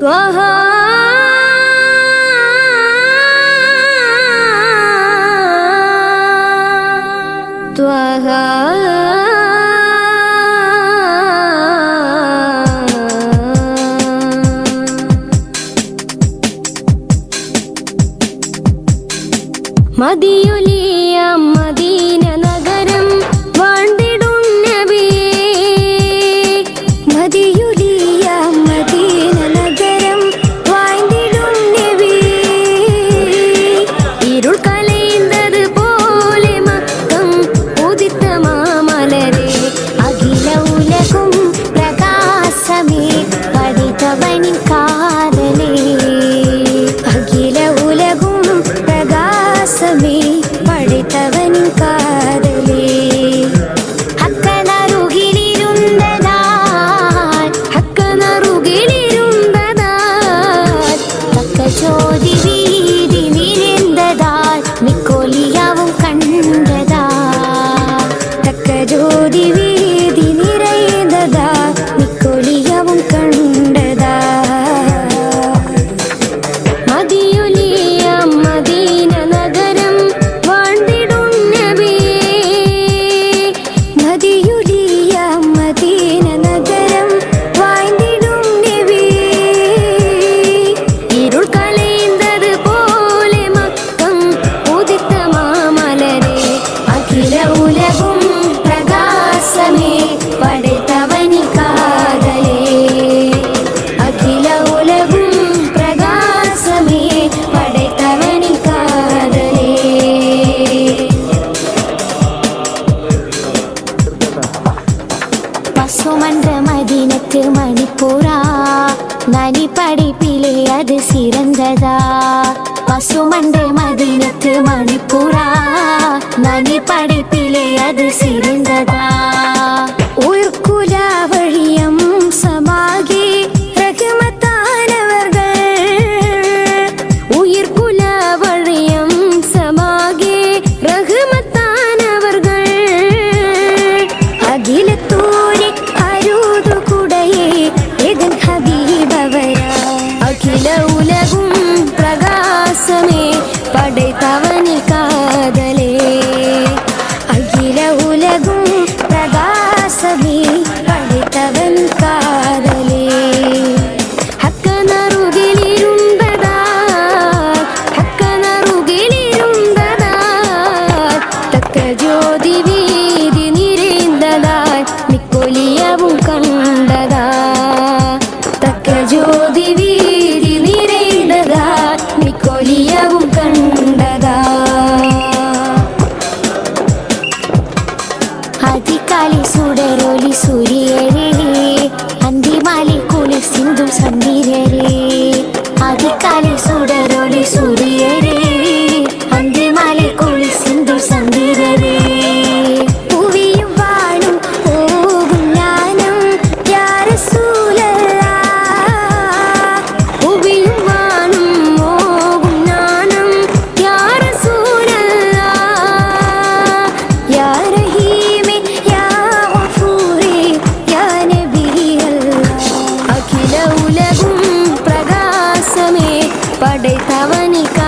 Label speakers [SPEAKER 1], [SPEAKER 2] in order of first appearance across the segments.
[SPEAKER 1] त्वहा 的 감사합니다. படைத்தவனிக்க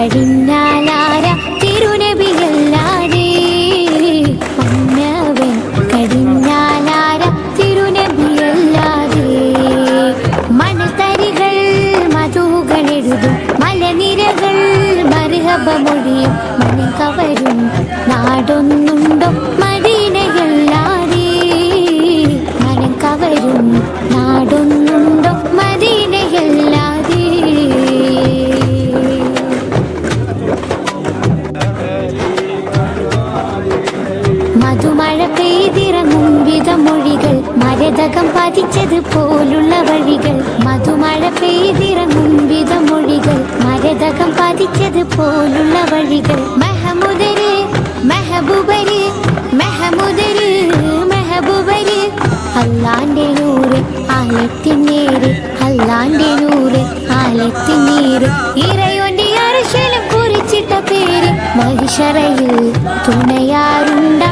[SPEAKER 1] മന്നവൻ മരതകം പതിച്ചത് പോലുള്ള വഴികൾ. മധുമഴ പെയ്തിറങ്ങും വിധ മൊഴികൾ മരതകം പതിച്ചത് പോലുള്ള വഴികൾ. മെഹമുദര് മെഹബൂബര് മെഹമുദര് മെഹബൂബര്. അല്ലാന്റെ നൂറ് ആലത്തിനേര് അല്ലാന്റെ നൂറ് ആലത്തിനീര് ഇറയോന്റെ അർശനം കുറിച്ചിട്ട പേര്. മഹിഷറയിൽ തുണയാറുണ്ട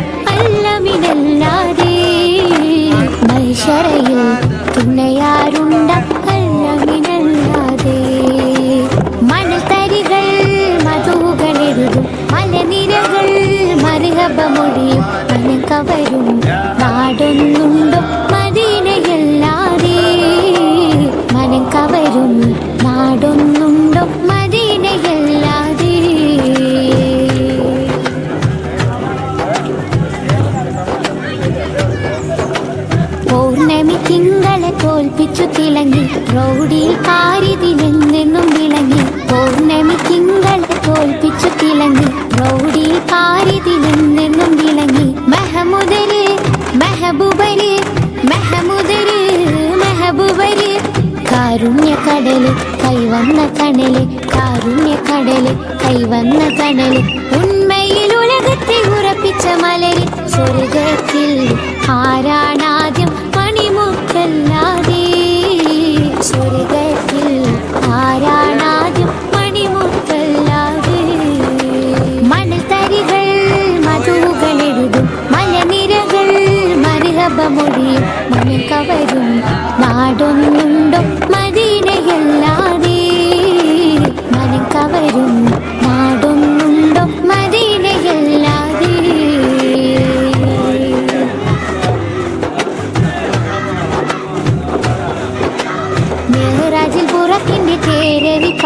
[SPEAKER 1] തിങ്കളെ തോൽപ്പിച്ചു തിളങ്ങി. റോഡിൽ പാരിതിലെന്നെന്നും വിളങ്ങി. പൗർണമി തിങ്കളെ തോൽപ്പിച്ചു തിളങ്ങി. റോഡിൽ പാരിതിലെന്നെന്നും വിളങ്ങി. മെഹമുദര് മെഹബൂബര് മെഹമുദര് മെഹബൂബര്. കാരുണ്യ കടൽ കൈവന്ന കണൽ കാരുണ്യ കടൽ കൈവന്ന കണൽ ഉണ്മയിൽ ഉലകത്തെ ഉറപ്പിച്ച മലര് സ്വർഗത്തിൽ ആരാണാദ്യം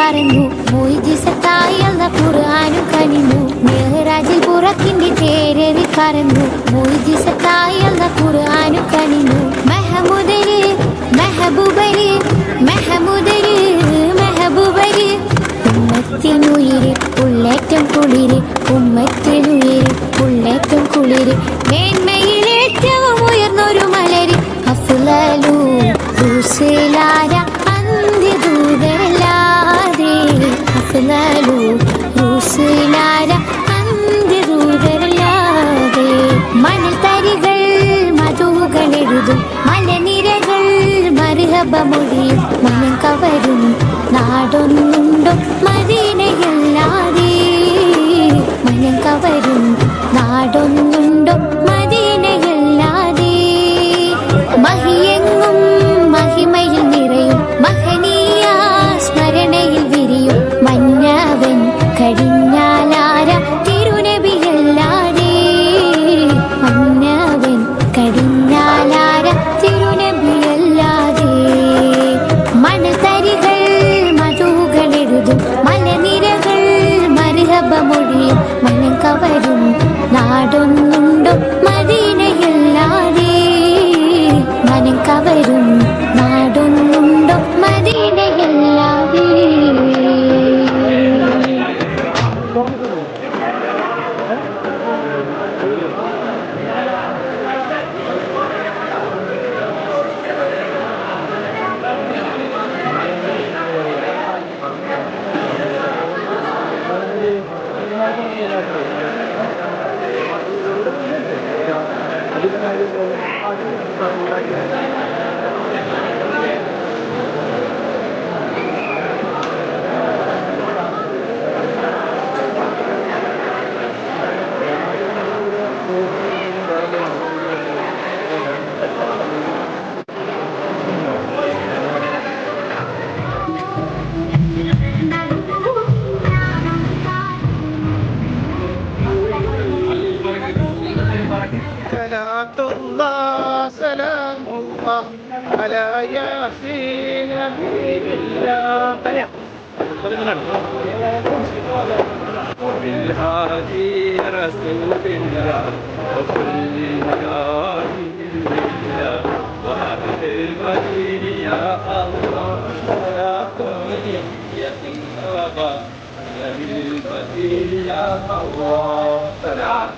[SPEAKER 1] പറഞ്ഞു മൊയ്ജിസത്തായി അല്ല ഖുർആാനും കനിഞ്ഞു. മെഹ്റാജിൽ പുറത്തിന്റെ തേരവി പറഞ്ഞു മൊയ്ജിസത്തായി അല്ല ഖുർആാനും കനിഞ്ഞു. മെഹമുദര് മെഹബൂബര് മെഹമുദര് മെഹബൂബര്. ഉമ്മത്തിനുയിര് ഉള്ളേറ്റം കുളിര്. ഉമ്മത്തിനുയിര് ഉള്ളേറ്റം കുളിര്. മേന്മയിൽ മലനിരകൾ മറുഹബമൊഴിയും മനം കവരും നാടൊന്നുണ്ടോ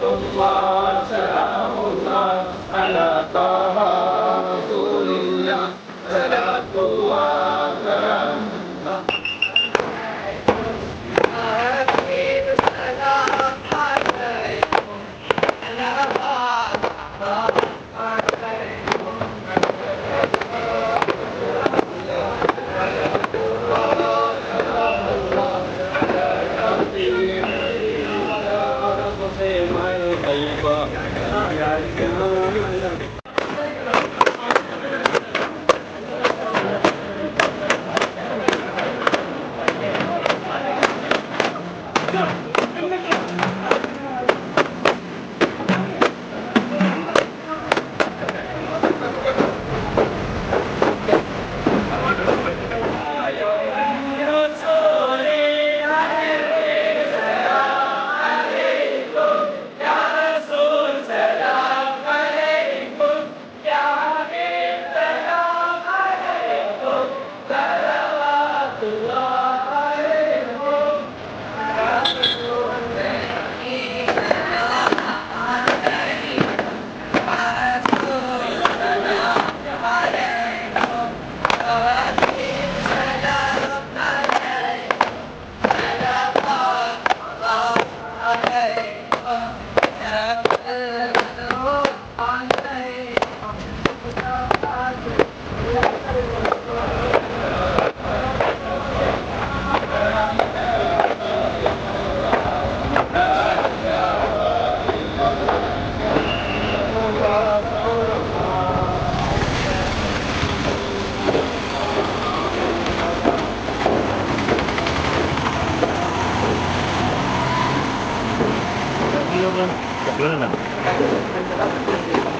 [SPEAKER 2] الله سلام الله على طه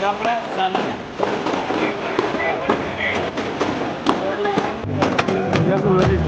[SPEAKER 1] Dobra, zamknę. Jak uleczyć?